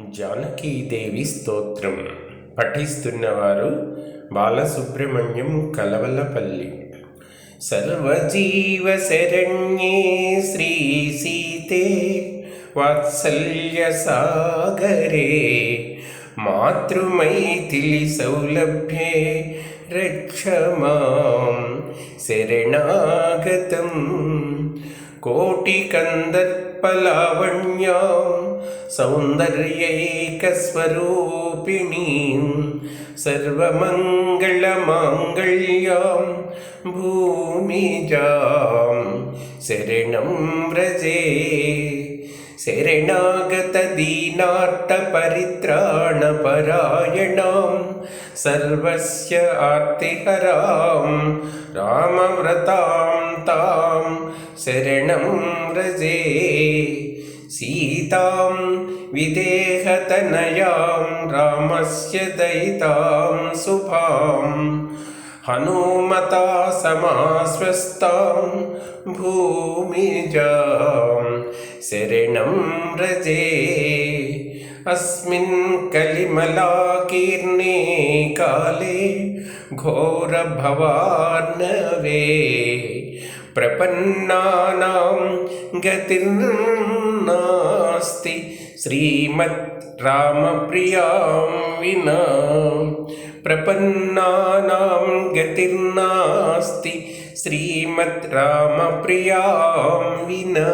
జానకీదేవి స్తోత్రం. పఠిస్తున్నవారు బాలసుబ్రహ్మణ్యం కలవలపల్లి. సర్వజీవ శరణ్యే శ్రీ సీతే వాత్సల్య సాగరే మాతృమైథిలి సౌలభ్యే రక్షమాం శరణాగతం. కోటి కందర్పలావణ్యాం सौन्दर्यैकस्वरूपिणीं सर्वमङ्गलमाङ्गल्यां भूमिजां शरणं व्रजे शरणागतदीनाट्टपरित्राणपरायणां सर्वस्य आर्तिहरां रामव्रतां तां शरणं व्रजे सीतां विदेहतनयां रामस्य दयितां शुभां हनुमता समाश्वस्तां भूमिजां शरणं व्रजे। अस्मिन् कलिमलाकीर्णे काले घोरभवार्णवे प्रपन्नानां गतिर्नास्ति श्रीमद् रामप्रियां विना प्रपन्नानां गतिर्नास्ति श्रीमद् रामप्रियां विना